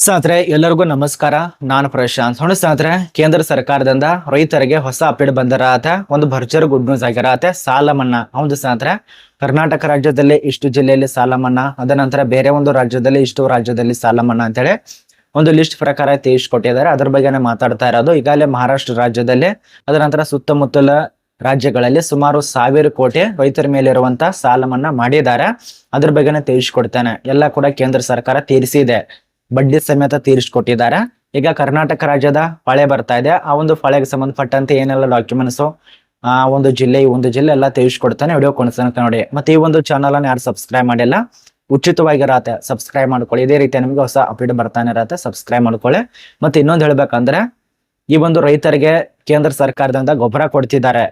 ಸ್ನೇಹಿತರೆ, ಎಲ್ಲರಿಗೂ ನಮಸ್ಕಾರ. ನಾನು ಪ್ರಶಾಂತ್ ನೋಡಿ ಸ್ನೇಹಿತರೆ, ಕೇಂದ್ರ ಸರ್ಕಾರದಿಂದ ರೈತರಿಗೆ ಹೊಸ ಅಪ್ಡೇಟ್ ಬಂದಿರತ್ತೆ ಒಂದು ಭರ್ಜರಿ ಗುಡ್ ನ್ಯೂಸ್ ಆಗಿರತ್ತೆ ಸಾಲ ಮನ್ನಾ ಹೌದು ಸ್ನೇಹಿತರೆ, ಕರ್ನಾಟಕ ರಾಜ್ಯದಲ್ಲಿ ಇಷ್ಟು ಜಿಲ್ಲೆಯಲ್ಲಿ ಸಾಲ ಮನ್ನಾ ಅದ ಬೇರೆ ಒಂದು ರಾಜ್ಯದಲ್ಲಿ ಇಷ್ಟು ರಾಜ್ಯದಲ್ಲಿ ಸಾಲ ಮನ್ನಾ ಅಂತೇಳಿ ಒಂದು ಲಿಸ್ಟ್ ಪ್ರಕಾರ ತಿಳಿಸ್ಕೊಟ್ಟಿದ್ದಾರೆ. ಅದ್ರ ಬಗ್ಗೆನೇ ಮಾತಾಡ್ತಾ ಇರೋದು, ಈಗಾಗಲೇ ಮಹಾರಾಷ್ಟ್ರ ರಾಜ್ಯದಲ್ಲಿ ಅದರ ನಂತರ ಸುತ್ತಮುತ್ತಲ ರಾಜ್ಯಗಳಲ್ಲಿ ಸುಮಾರು ಸಾವಿರ ಕೋಟಿ ರೈತರ ಮೇಲೆ ಇರುವಂತಹ ಸಾಲ ಮನ್ನಾ ಮಾಡಿದ್ದಾರೆ. ಅದ್ರ ಬಗ್ಗೆನೇ ಕೊಡ್ತಾನೆ ಎಲ್ಲ ಕೂಡ ಕೇಂದ್ರ ಸರ್ಕಾರ ತೀರಿಸಿದೆ. ಬಡ್ಡಿ ಸಮೇತ ತೀರಿಸ್ಕೊಟ್ಟಿದ್ದಾರೆ. ಈಗ ಕರ್ನಾಟಕ ರಾಜ್ಯದ ಫಳೆ ಬರ್ತಾ ಇದೆ. ಆ ಒಂದು ಫಳೆಗೆ ಸಂಬಂಧಪಟ್ಟಂತೆ ಏನೆಲ್ಲ ಡಾಕ್ಯುಮೆಂಟ್ಸ್ ಆ ಒಂದು ಜಿಲ್ಲೆ, ಈ ಒಂದು ಜಿಲ್ಲೆ ಎಲ್ಲ ತಿಳಿಸ್ಕೊಡ್ತಾನೆ ವಿಡಿಯೋ ಕೊಡ್ತಾನೆ ನೋಡಿ. ಮತ್ತೆ ಈ ಒಂದು ಚಾನಲ್ ಅನ್ನು ಯಾರು ಸಬ್ಸ್ಕ್ರೈಬ್ ಮಾಡಿಲ್ಲ ಉಚಿತವಾಗಿರತ್ತೆ ಸಬ್ಸ್ಕ್ರೈಬ್ ಮಾಡ್ಕೊಳ್ಳಿ. ಇದೇ ರೀತಿ ನಿಮಗೆ ಹೊಸ ಅಪ್ಡೇಟ್ ಬರ್ತಾನೆ ಇರತ್ತೆ ಸಬ್ಸ್ಕ್ರೈಬ್ ಮಾಡ್ಕೊಳ್ಳಿ. ಮತ್ತೆ ಇನ್ನೊಂದು ಹೇಳ್ಬೇಕಂದ್ರೆ, ಈ ಒಂದು ರೈತರಿಗೆ ಕೇಂದ್ರ ಸರ್ಕಾರದಿಂದ ಗೊಬ್ಬರ ಕೊಡ್ತಿದ್ದಾರೆ.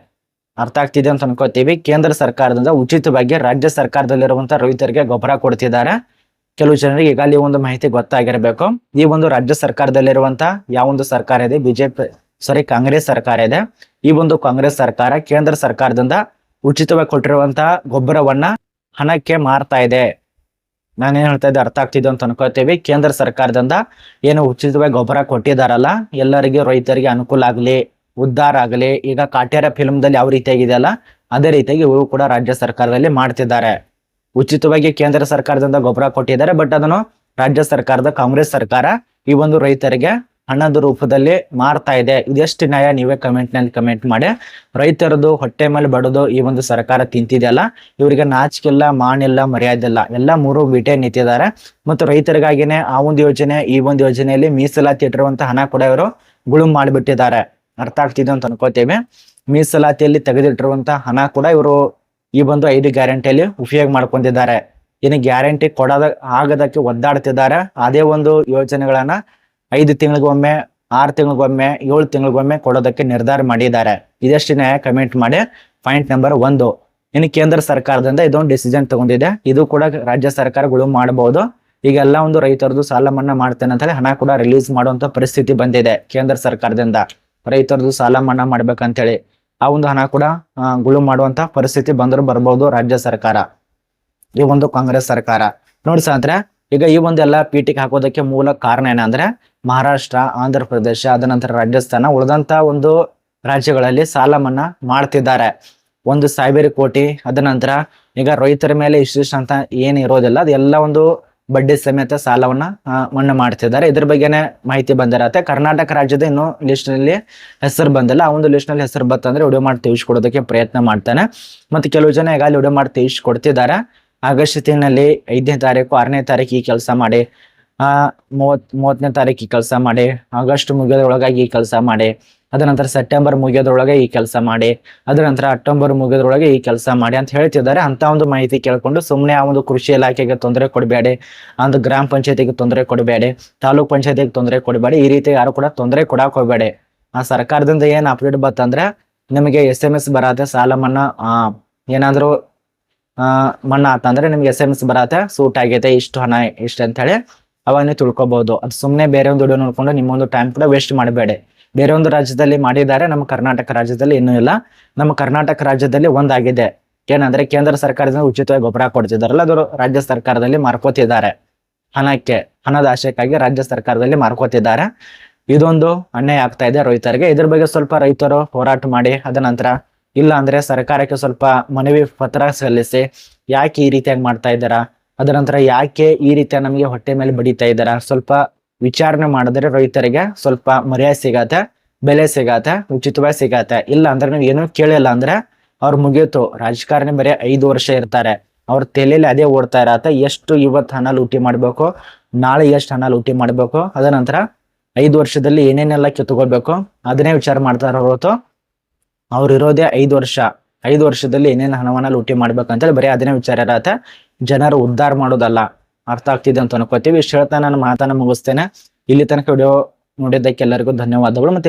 ಅರ್ಥ ಆಗ್ತಿದೆ ಅಂತ ಅನ್ಕೋತೀವಿ. ಕೇಂದ್ರ ಸರ್ಕಾರದಿಂದ ಉಚಿತವಾಗಿ ರಾಜ್ಯ ಸರ್ಕಾರದಲ್ಲಿರುವಂತ ರೈತರಿಗೆ ಗೊಬ್ಬರ ಕೊಡ್ತಿದ್ದಾರೆ. ಕೆಲವು ಜನರಿಗೆ ಈಗಾಗಲೇ ಒಂದು ಮಾಹಿತಿ ಗೊತ್ತಾಗಿರಬೇಕು. ಈ ಒಂದು ರಾಜ್ಯ ಸರ್ಕಾರದಲ್ಲಿರುವಂತಹ ಯಾವ ಒಂದು ಸರ್ಕಾರ ಇದೆ? ಬಿಜೆಪಿ ಸಾರಿ ಕಾಂಗ್ರೆಸ್ ಸರ್ಕಾರ ಇದೆ. ಈ ಒಂದು ಕಾಂಗ್ರೆಸ್ ಸರ್ಕಾರ ಕೇಂದ್ರ ಸರ್ಕಾರದಿಂದ ಉಚಿತವಾಗಿ ಕೊಟ್ಟಿರುವಂತಹ ಗೊಬ್ಬರವನ್ನ ಹಣಕ್ಕೆ ಮಾರ್ತಾ ಇದೆ. ನಾನೇನ್ ಹೇಳ್ತಾ ಇದ್ದೆ? ಅರ್ಥ ಆಗ್ತಿದೆ ಅಂತ ಅನ್ಕೋತೀವಿ. ಕೇಂದ್ರ ಸರ್ಕಾರದಿಂದ ಏನು ಉಚಿತವಾಗಿ ಗೊಬ್ಬರ ಕೊಟ್ಟಿದಾರಲ್ಲ, ಎಲ್ಲರಿಗೆ ರೈತರಿಗೆ ಅನುಕೂಲ ಆಗ್ಲಿ ಉದ್ದಾರ ಆಗಲಿ, ಈಗ ಕಾಟ್ಯಾರ ಫಿಲ್ಮ್ದಲ್ಲಿ ಯಾವ ರೀತಿಯಾಗಿದೆಯಲ್ಲ ಅದೇ ರೀತಿಯಾಗಿ ಇವರು ಕೂಡ ರಾಜ್ಯ ಸರ್ಕಾರದಲ್ಲಿ ಮಾಡ್ತಿದ್ದಾರೆ. ಉಚಿತವಾಗಿ ಕೇಂದ್ರ ಸರ್ಕಾರದಿಂದ ಗೊಬ್ಬರ ಕೊಟ್ಟಿದ್ದಾರೆ ಬಟ್ ಅದನ್ನು ರಾಜ್ಯ ಸರ್ಕಾರದ, ಕಾಂಗ್ರೆಸ್ ಸರ್ಕಾರ ಈ ಒಂದು ರೈತರಿಗೆ ಹಣದ ರೂಪದಲ್ಲಿ ಮಾರ್ತಾ ಇದೆ. ಇದೆಷ್ಟು ನ್ಯಾಯ ನೀವೇ ಕಮೆಂಟ್ನಲ್ಲಿ ಕಮೆಂಟ್ ಮಾಡಿ. ರೈತರದು ಹೊಟ್ಟೆ ಮೇಲೆ ಬಡದು ಈ ಒಂದು ಸರ್ಕಾರ ತಿಂತಿದೆಯಲ್ಲ ಇವರಿಗೆ ನಾಚಿಕೆಲ್ಲ ಮರ್ಯಾದೆ ಇಲ್ಲ, ಎಲ್ಲ ಮೂರು ಬಿಟೆ ನಿಂತಿದ್ದಾರೆ. ಮತ್ತು ರೈತರಿಗಾಗಿನೇ ಆ ಒಂದು ಯೋಜನೆ, ಈ ಒಂದು ಯೋಜನೆಯಲ್ಲಿ ಮೀಸಲಾತಿ ಇಟ್ಟಿರುವಂತ ಹಣ ಕೂಡ ಇವರು ಗುಳು ಮಾಡಿಬಿಟ್ಟಿದ್ದಾರೆ. ಅರ್ಥ ಆಗ್ತಿದೆ ಅಂತ ಅನ್ಕೋತೇವೆ. ಮೀಸಲಾತಿಯಲ್ಲಿ ತೆಗೆದಿಟ್ಟಿರುವಂತಹ ಹಣ ಕೂಡ ಇವರು ಈ ಬಂದು ಐದು ಗ್ಯಾರಂಟಿಯಲ್ಲಿ ಉಪಯೋಗ ಮಾಡ್ಕೊಂಡಿದ್ದಾರೆ. ಇನ್ನು ಗ್ಯಾರಂಟಿ ಕೊಡೋದ ಆಗದಕ್ಕೆ ಒದ್ದಾಡ್ತಿದ್ದಾರೆ. ಅದೇ ಒಂದು ಯೋಜನೆಗಳನ್ನ ಐದು ತಿಂಗಳಿಗೊಮ್ಮೆ, ಆರು ತಿಂಗಳಿಗೊಮ್ಮೆ, ಏಳು ತಿಂಗಳಿಗೊಮ್ಮೆ ಕೊಡೋದಕ್ಕೆ ನಿರ್ಧಾರ ಮಾಡಿದ್ದಾರೆ. ಇದಷ್ಟು ಕಮೆಂಟ್ ಮಾಡಿ ಪಾಯಿಂಟ್ ನಂಬರ್ ಒಂದು. ಇನ್ನು ಕೇಂದ್ರ ಸರ್ಕಾರದಿಂದ ಇದೊಂದು ಡಿಸಿಷನ್ ತಗೊಂಡಿದೆ. ಇದು ಕೂಡ ರಾಜ್ಯ ಸರ್ಕಾರಗಳು ಮಾಡಬಹುದು ಈಗೆಲ್ಲ ಒಂದು ರೈತರದು ಸಾಲ ಮನ್ನಾ ಮಾಡ್ತೇನೆ ಅಂತ ಹೇಳಿ ಹಣ ಕೂಡ ರಿಲೀಸ್ ಮಾಡುವಂತ ಪರಿಸ್ಥಿತಿ ಬಂದಿದೆ ಕೇಂದ್ರ ಸರ್ಕಾರದಿಂದ. ರೈತರದು ಸಾಲ ಮನ್ನಾ ಮಾಡ್ಬೇಕಂತೇಳಿ. ಆ ಒಂದು ಹಣ ಕೂಡ ಗುಳು ಮಾಡುವಂತ ಪರಿಸ್ಥಿತಿ ಬಂದರೂ ಬರಬಹುದು ರಾಜ್ಯ ಸರ್ಕಾರ. ಈ ಒಂದು ಕಾಂಗ್ರೆಸ್ ಸರ್ಕಾರ. ನೋಡಿ ಸಾಂದ್ರೆ ಈಗ ಈ ಒಂದೆಲ್ಲ ಪೀಟಿಗೆ ಹಾಕೋದಕ್ಕೆ ಮೂಲ ಕಾರಣ ಏನಂದ್ರೆ, ಮಹಾರಾಷ್ಟ್ರ, ಆಂಧ್ರ ಪ್ರದೇಶ ಅದ ನಂತರ ರಾಜಸ್ಥಾನ ಉಳಿದಂತ ಒಂದು ರಾಜ್ಯಗಳಲ್ಲಿ ಸಾಲ ಮನ್ನಾ ಮಾಡ್ತಿದ್ದಾರೆ. ಒಂದು ಸಾವಿರ ಕೋಟಿ ಅದ ನಂತರ ಈಗ ರೈತರ ಮೇಲೆ ಇಷ್ಟಿಷ್ಟು ಅಂತ ಏನು ಇರೋದಿಲ್ಲ, ಅದೆಲ್ಲ ಒಂದು ಬಡ್ಡಿ ಸಮೇತ ಸಾಲವನ್ನ ಮನ್ನಾ ಮಾಡ್ತಿದ್ದಾರೆ. ಇದ್ರ ಬಗ್ಗೆನೇ ಮಾಹಿತಿ ಬಂದಿರತ್ತೆ. ಕರ್ನಾಟಕ ರಾಜ್ಯದ ಇನ್ನು ಲಿಸ್ಟ್ನಲ್ಲಿ ಹೆಸರು ಬಂದಿಲ್ಲ. ಆ ಒಂದು ಲಿಸ್ಟ್ನಲ್ಲಿ ಹೆಸರು ಬತ್ತಂದ್ರೆ ವಿಡಿಯೋ ಮಾಡಿ ತಿಳಿಸ್ಕೊಡೋದಕ್ಕೆ ಪ್ರಯತ್ನ ಮಾಡ್ತಾನೆ. ಮತ್ತೆ ಕೆಲವು ಜನ ಈಗಾಗಲೇ ವಿಡಿಯೋ ಮಾಡಿ ತಿಳಿಸ್ಕೊಡ್ತಿದ್ದಾರೆ. ಆಗಸ್ಟ್ ತಿಂಗಳಲ್ಲಿ ಐದನೇ ತಾರೀಕು, ಆರನೇ ತಾರೀಕು ಈ ಕೆಲಸ ಮಾಡಿ, ಆ ಮೂವತ್ ಮೂವತ್ತನೇ ತಾರೀಕು ಈ ಕೆಲಸ ಮಾಡಿ, ಆಗಸ್ಟ್ ಮುಗಿಯೋದ್ರೊಳಗಾಗಿ ಈ ಕೆಲಸ ಮಾಡಿ ಅದ ನಂತರ ಸೆಪ್ಟೆಂಬರ್ ಮುಗಿಯೋದ್ರೊಳಗೆ ಈ ಕೆಲಸ ಮಾಡಿ, ಅದ ನಂತರ ಅಕ್ಟೋಬರ್ ಮುಗಿಯೋದ್ರೊಳಗೆ ಈ ಕೆಲಸ ಮಾಡಿ ಅಂತ ಹೇಳ್ತಿದ್ದಾರೆ. ಅಂತ ಒಂದು ಮಾಹಿತಿ ಕೇಳ್ಕೊಂಡು ಸುಮ್ಮನೆ ಆ ಒಂದು ಕೃಷಿ ಇಲಾಖೆಗೆ ತೊಂದರೆ ಕೊಡಬೇಡಿ ಒಂದು ಗ್ರಾಮ ಪಂಚಾಯತಿಗೆ ತೊಂದರೆ ಕೊಡಬೇಡಿ, ತಾಲೂಕ್ ಪಂಚಾಯತಿಗೆ ತೊಂದರೆ ಕೊಡಬೇಡಿ, ಈ ರೀತಿ ಯಾರು ಕೂಡ ತೊಂದರೆ ಕೊಡಾಕ್ ಹೋಗ್ಬೇಡಿ. ಆ ಸರ್ಕಾರದಿಂದ ಏನ್ ಅಪ್ಡೇಟ್ ಬತ್ತಂದ್ರೆ ನಿಮಗೆ ಎಸ್ ಎಂ ಎಸ್ ಬರತ್ತೆ, ಸಾಲ ಮನ್ನಾ ಏನಾದ್ರು ಮನ್ನಾ ಆತಂದ್ರೆ ನಿಮ್ಗೆ ಎಸ್ ಎಂ ಎಸ್ ಬರತ್ತೆ, ಸೂಟ್ ಆಗೈತೆ, ಇಷ್ಟು ಹಣ ಇಷ್ಟು ಅಂತ ಹೇಳಿ ಅವಾಗ ನೀವು ತಿಳ್ಕೊಬಹುದು ಅದು ಸುಮ್ಮನೆ ಬೇರೆ ಒಂದು ದುಡ್ಡು ನೋಡ್ಕೊಂಡು ನಿಮ್ಮೊಂದು ಟೈಮ್ ಕೂಡ ವೇಸ್ಟ್ ಮಾಡಬೇಡಿ. ಬೇರೆ ಒಂದು ರಾಜ್ಯದಲ್ಲಿ ಮಾಡಿದ್ದಾರೆ, ನಮ್ಮ ಕರ್ನಾಟಕ ರಾಜ್ಯದಲ್ಲಿ ಇನ್ನೂ ಇಲ್ಲ. ನಮ್ಮ ಕರ್ನಾಟಕ ರಾಜ್ಯದಲ್ಲಿ ಒಂದಾಗಿದೆ. ಏನಂದ್ರೆ ಕೇಂದ್ರ ಸರ್ಕಾರದಿಂದ ಉಚಿತವಾಗಿ ಗೊಬ್ಬರ ಕೊಡ್ತಿದಾರಲ್ಲ, ಅದು ರಾಜ್ಯ ಸರ್ಕಾರದಲ್ಲಿ ಮಾರ್ಕೋತಿದ್ದಾರೆ. ಹಣಕ್ಕೆ, ಹಣದ ಆಶಯಕ್ಕಾಗಿ ರಾಜ್ಯ ಸರ್ಕಾರದಲ್ಲಿ ಮಾರ್ಕೋತಿದ್ದಾರೆ. ಇದೊಂದು ಅನ್ಯಾಯ ಆಗ್ತಾ ಇದೆ ರೈತರಿಗೆ. ಇದ್ರ ಬಗ್ಗೆ ಸ್ವಲ್ಪ ರೈತರು ಹೋರಾಟ ಮಾಡಿ, ಅದ ನಂತರ ಇಲ್ಲ ಅಂದ್ರೆ ಸರ್ಕಾರಕ್ಕೆ ಸ್ವಲ್ಪ ಮನವಿ ಪತ್ರ ಸಲ್ಲಿಸಿ, ಯಾಕೆ ಈ ರೀತಿಯಾಗಿ ಮಾಡ್ತಾ ಇದ್ದಾರಾ? ಅದ ನಂತರ ಯಾಕೆ ಈ ರೀತಿಯ ನಮಗೆ ಹೊಟ್ಟೆ ಮೇಲೆ ಬಡಿತಾ ಇದ್ದಾರಾ? ಸ್ವಲ್ಪ ವಿಚಾರಣೆ ಮಾಡಿದ್ರೆ ರೈತರಿಗೆ ಸ್ವಲ್ಪ ಮರ್ಯಾದೆ ಸಿಗತ್ತೆ, ಬೆಲೆ ಸಿಗತ್ತೆ ಉಚಿತವಾಗಿ ಸಿಗತ್ತೆ. ಇಲ್ಲ ಅಂದ್ರೆ ನೀವು ಏನೂ ಕೇಳಿಲ್ಲ ಅಂದ್ರೆ ಅವ್ರು ಮುಗೀತು. ರಾಜಕಾರಣಿ ಬರೀ ಐದು ವರ್ಷ ಇರ್ತಾರೆ. ಅವ್ರ ತಲೆಯಲ್ಲಿ ಅದೇ ಓಡ್ತಾ ಇರತ್ತೆ. ಎಷ್ಟು ಇವತ್ತು ಹಣ ಲೂಟಿ ಮಾಡ್ಬೇಕು, ನಾಳೆ ಎಷ್ಟು ಹಣ ಲೂಟಿ ಮಾಡ್ಬೇಕು ಅದ ನಂತರ ಐದು ವರ್ಷದಲ್ಲಿ ಏನೇನೆಲ್ಲ ಕಿತ್ಕೋಬೇಕು ಅದನ್ನೇ ವಿಚಾರ ಮಾಡ್ತಾರ ಹೊರತು ಅವ್ರು ಇರೋದೇ ಐದು ವರ್ಷ. ಐದು ವರ್ಷದಲ್ಲಿ ಏನೇನು ಹಣವನ್ನ ಲೂಟಿ ಮಾಡ್ಬೇಕಂತೇಳಿ ಬರೀ ಅದನ್ನೇ ವಿಚಾರ ಇರತ್ತೆ. ಜನರು ಉದ್ಧಾರ ಮಾಡೋದಲ್ಲ. ಅರ್ಥ ಆಗ್ತಿದೆ ಅಂತ ಅನ್ಕೋತೀವಿ. ಇಷ್ಟು ಹೇಳ್ತಾ ನಾನು ಮಾತನ್ನ ಮುಗಿಸ್ತೇನೆ. ಇಲ್ಲಿ ತನಕ ವಿಡಿಯೋ ನೋಡಿದ್ದಕ್ಕೆ ಎಲ್ಲರಿಗೂ ಧನ್ಯವಾದಗಳು. ಮತ್ತೆ